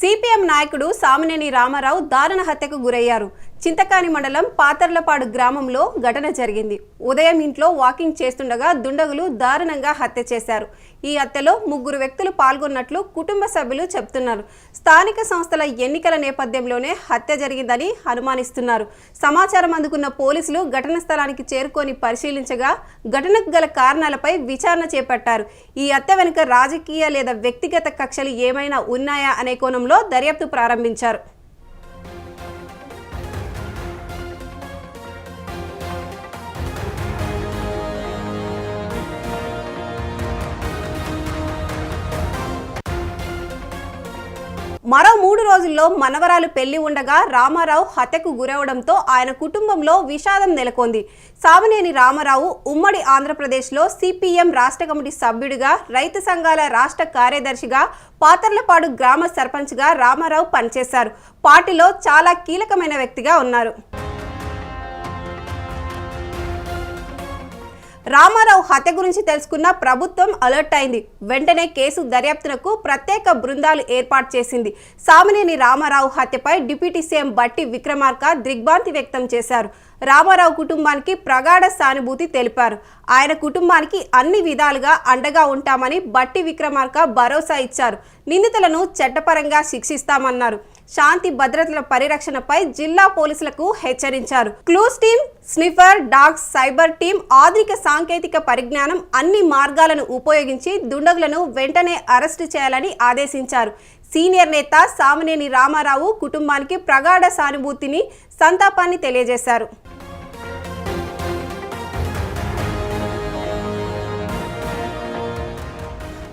CPM నాయకుడు సామినేని రామారావు దారుణ హత్యకు గురయ్యారు. చింతకాని మండలం పాతర్లపాడు గ్రామంలో ఘటన జరిగింది. ఉదయం ఇంట్లో వాకింగ్ చేస్తుండగా దుండగులు దారుణంగా హత్య చేశారు. ఈ హత్యలో ముగ్గురు వ్యక్తులు పాల్గొన్నట్లు కుటుంబ సభ్యులు చెబుతున్నారు. స్థానిక సంస్థల ఎన్నికల నేపథ్యంలోనే హత్య జరిగిందని అనుమానిస్తున్నారు. సమాచారం అందుకున్న పోలీసులు ఘటన స్థలానికి చేరుకొని పరిశీలించగా ఘటనకు గల కారణాలపై విచారణ చేపట్టారు. ఈ హత్య వెనుక రాజకీయ లేదా వ్యక్తిగత కక్షలు ఏమైనా ఉన్నాయా అనే కోణంలో దర్యాప్తు ప్రారంభించారు. మరో మూడు రోజుల్లో మనవరాలు పెళ్ళి ఉండగా రామారావు హత్యకు గురవడంతో ఆయన కుటుంబంలో విషాదం నెలకొంది. సావనేని రామారావు ఉమ్మడి ఆంధ్రప్రదేశ్లో సిపిఎం రాష్ట్ర కమిటీ సభ్యుడిగా రైతు సంఘాల రాష్ట్ర కార్యదర్శిగా పాతర్లపాడు గ్రామ సర్పంచ్గా రామారావు పనిచేశారు. పార్టీలో చాలా కీలకమైన వ్యక్తిగా ఉన్నారు. రామారావు హత్య గురించి తెలుసుకున్న ప్రభుత్వం అలర్ట్ అయింది. వెంటనే కేసు దర్యాప్తునకు ప్రత్యేక బృందాలు ఏర్పాటు చేసింది. సామినేని రామారావు హత్యపై డిప్యూటీ సీఎం బట్టి విక్రమార్క దిగ్భ్రాంతి వ్యక్తం చేశారు. రామారావు కుటుంబానికి ప్రగాఢ సానుభూతి తెలిపారు. ఆయన కుటుంబానికి అన్ని విధాలుగా అండగా ఉంటామని బట్టి విక్రమార్క భరోసా ఇచ్చారు. నిందితులను చట్టపరంగా శిక్షిస్తామన్నారు. శాంతి భద్రతల పరిరక్షణపై జిల్లా పోలీసులకు హెచ్చరించారు. Clues team sniffer dogs cyber team ఆధునిక సాంకేతిక పరిజ్ఞానం అన్ని మార్గాలను ఉపయోగించి దుండగులను వెంటనే అరెస్టు చేయాలని ఆదేశించారు. సీనియర్ నేత సామనేని రామారావు కుటుంబానికి ప్రగాఢ సానుభూతిని సంతాపాన్ని తెలియజేశారు.